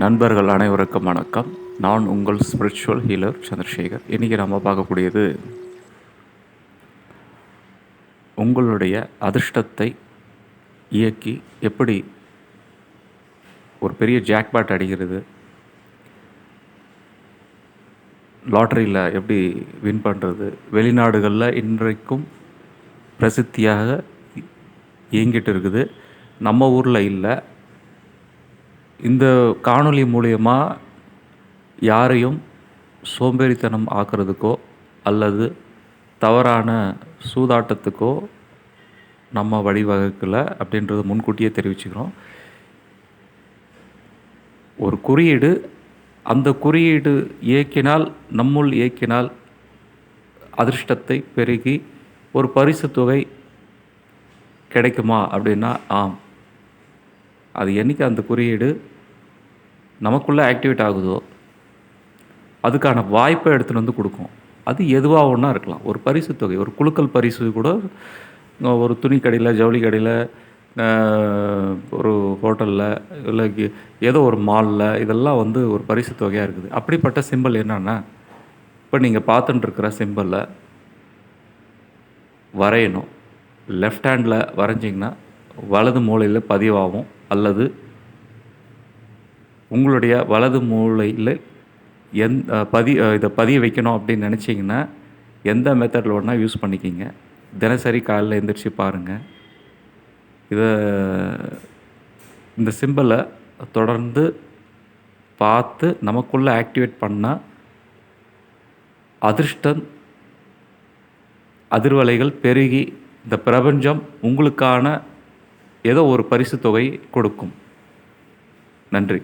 நண்பர்கள் அனைவருக்கும் வணக்கம். நான் உங்கள் ஸ்பிரிச்சுவல் ஹீலர் சந்திரசேகர். இன்றைக்கி நம்ம பார்க்கக்கூடியது உங்களுடைய அதிர்ஷ்டத்தை இயக்கி எப்படி ஒரு பெரிய ஜாக்பாட் அடிக்கிறது லாட்ரியில் எப்படி வின் பண்ணுறது வெளிநாடுகளில் இன்றைக்கும் பிரசித்தியாக இயங்கிட்டு இருக்குது. நம்ம ஊரில் இல்லை இந்த காணொளி மூலயமா யாரையும் சோம்பேறித்தனம் ஆக்கிறதுக்கோ அல்லது தவறான சூதாட்டத்துக்கோ நம்ம வழிவகுக்கலை அப்படின்றத முன்கூட்டியே தெரிவிச்சுக்கிறோம். ஒரு குறியீடு அந்த குறியீடு இயக்கினால் நம்முள் இயக்கினால் அதிர்ஷ்டத்தை பெருகி ஒரு பரிசு தொகை கிடைக்குமா அப்படின்னா ஆம். அது என்றைக்கு அந்த குறியீடு நமக்குள்ளே ஆக்டிவேட் ஆகுதோ அதுக்கான வாய்ப்பை எடுத்துகிட்டு வந்து கொடுக்கும். அது எதுவாக ஒன்றா இருக்கலாம். ஒரு பரிசு தொகை ஒரு குழுக்கள் பரிசு கூட ஒரு துணி கடையில் ஜவுளி கடையில் ஒரு ஹோட்டலில் இல்லை ஏதோ ஒரு மாலில் இதெல்லாம் வந்து ஒரு பரிசு தொகையாக இருக்குது. அப்படிப்பட்ட சிம்பிள் என்னென்னா இப்போ நீங்கள் பார்த்துட்டுருக்கிற சிம்பிளில் வரையணும். லெஃப்ட் ஹேண்டில் வரைஞ்சிங்கன்னா வலது மூலையில் பதிவாகும். அல்லது உங்களுடைய வலது மூலையில் எந் பதி இதை பதிய வைக்கணும் அப்படின்னு நினச்சிங்கன்னா எந்த மெத்தடில் வேணால் யூஸ் பண்ணிக்கிங்க. தினசரி காலையில் எழுந்திரிச்சு பாருங்கள் இதை இந்த சிம்பிளை தொடர்ந்து பார்த்து நமக்குள்ளே ஆக்டிவேட் பண்ணால் அதிர்ஷ்டம் அதிர்வலைகள் பெருகி இந்த பிரபஞ்சம் உங்களுக்கான ஏதோ ஒரு பரிசு தொகை கொடுக்கும். நன்றி.